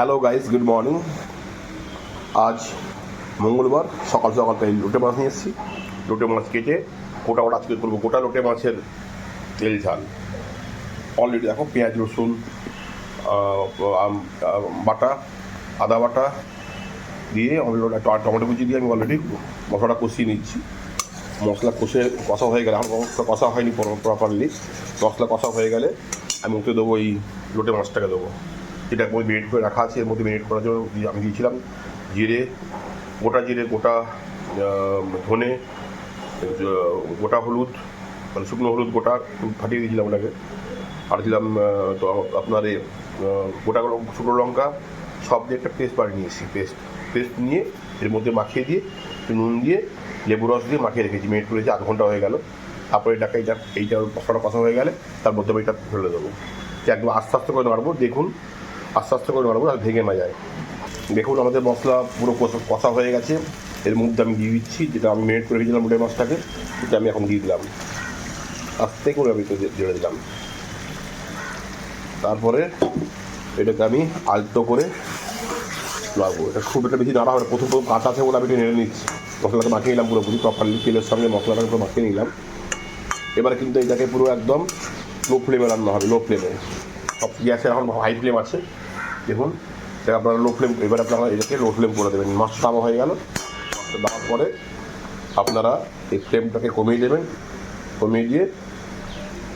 Hello guys good morning আজ মঙ্গলবার, সকাল সকাল তাই লোটে মাছ নিয়ে এসেছি। লোটে মাছ কেটে গোটা গোটা আজকে করব। গোটা লোটে মাছের তেল ঝাল। অলরেডি দেখো, পেঁয়াজ, রসুন বাটা, আদা বাটা দিয়ে অলরেডি টমেটো কুচি দিয়ে আমি অলরেডি মশলাটা কষিয়ে নিচ্ছি। মশলা কষে কষা হয়ে গেলে, আমার মশলা কষা হয়নি প্রপারলি মশলা কষা হয়ে গেলে আমি ওকে দেবো এই লোটে মাছটাকে দেবো। যেটা ওই মেরিট করে রাখা আছে এর মধ্যে মেরিট করার জন্য আমি দিয়েছিলাম জিরে গোটা জিরে গোটা ধনে গোটা হলুদ মানে শুকনো হলুদ গোটা ফাটিয়ে দিয়েছিলাম ওটাকে। আর দিলাম তো আপনার এ, গোটা শুকনো লঙ্কা সব দিয়ে একটা পেস্ট বানিয়ে নিয়েছি পেস্ট পেস্ট নিয়ে এর মধ্যে মাখিয়ে দিয়ে নুন দিয়ে লেবু রস দিয়ে মাখিয়ে রেখেছি। মেরিট করেছি আধ ঘণ্টা হয়ে গেল। তারপরে এটাকে এইটা এইটা মশলাটা কষা হয়ে গেলে তার মধ্যে আমি এটা ফেলে দেবো। একদম আস্তে আস্তে করে নাড়বো দেখুন আস্তে আস্তে করে নাড়বো আর ভেঙে না যায়। দেখুন, আমাদের মশলা পুরো কষা হয়ে গেছে। এর মধ্যে আমি দিয়ে দিচ্ছি, যেটা আমি মেরিট করে রেখেছিলাম মোটে মাছটাকে, সেটা আমি এখন দিয়ে দিলাম। আস্তে করে আমি জেড়ে দিলাম। তারপরে এটাকে আমি আলতো করে লাগবো এটা খুব একটা বেশি নাড়া হবে। প্রথম প্রথম কাঁচা আছে বলে আমি এটা নেড়ে নিচ্ছি। মশলাটা মাখিয়ে নিলাম পুরোপুরি প্রপারলি তেলের সঙ্গে মশলাটা পুরো মাখিয়ে নিলাম। এবারে কিন্তু এটাকে পুরো একদম লো ফ্লেমে রান্না হবে লো ফ্লেমে সব গ্যাসের এখন হাই ফ্লেম আছে। দেখুন আপনারা লো ফ্লেম এবার আপনারা এটাকে লো ফ্লেম করে দেবেন। মাছটা দামা হয়ে গেল। মাছটা দেওয়ার পরে আপনারা এই ফ্লেমটাকে কমিয়ে দেবেন। কমিয়ে দিয়ে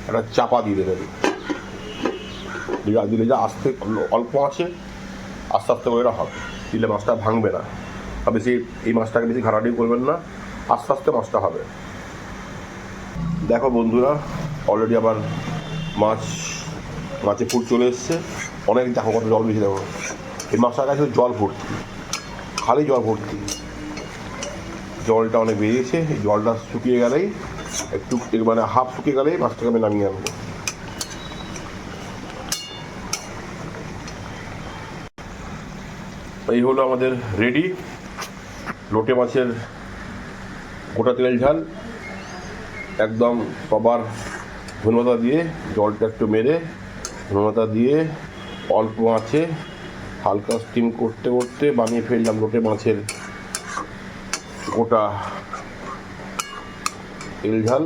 একটা চাপা দিয়ে দেবেন। দিলে যা আস্তে, অল্প আছে, আস্তে আস্তে করে হবে। দিলে মাছটা ভাঙবে না। আর বেশি এই মাছটাকে বেশি ঘাটাঘাটি করবেন না। আস্তে আস্তে মাছটা হবে। দেখো বন্ধুরা অলরেডি আবার মাছ মাছে ফুট চলে এসছে। অনেক দেখো কত জল বেশি দেখো। এই মাছটার কাছে জল ভর্তি, খালি জল ভর্তি। জলটা অনেক বেরিয়েছে জলটা শুকিয়ে গেলেই, একটু মানে হাফ শুকিয়ে গেলেই মাছটাকে আমি নামিয়ে আনব। এই হলো আমাদের রেডি, লোটে মাছের গোটা তেল ঝাল। একদম সবার ধনেপাতা দিয়ে জলটা একটু মেরে ধনেপাতা দিয়ে অল্প আছে হালকা স্টিম করতে করতে বানিয়ে ফেললাম লোটে মাছের গোটা তেল ঝাল।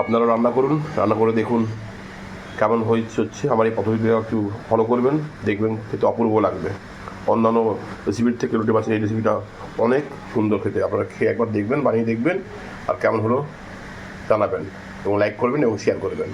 আপনারা রান্না করুন, রান্না করে দেখুন কেমন হচ্ছে। আমার এই পদ্ধতিটা একটু ফলো করবেন, দেখবেন খেতে অপূর্ব লাগবে। অন্যান্য রেসিপির থেকে রুটি মাছের এই রেসিপিটা অনেক সুন্দর খেতে। আপনারা খেয়ে একবার দেখবেন, বানিয়ে দেখবেন, আর কেমন হলো জানাবেন। এবং লাইক করবেন এবং শেয়ার করবেন।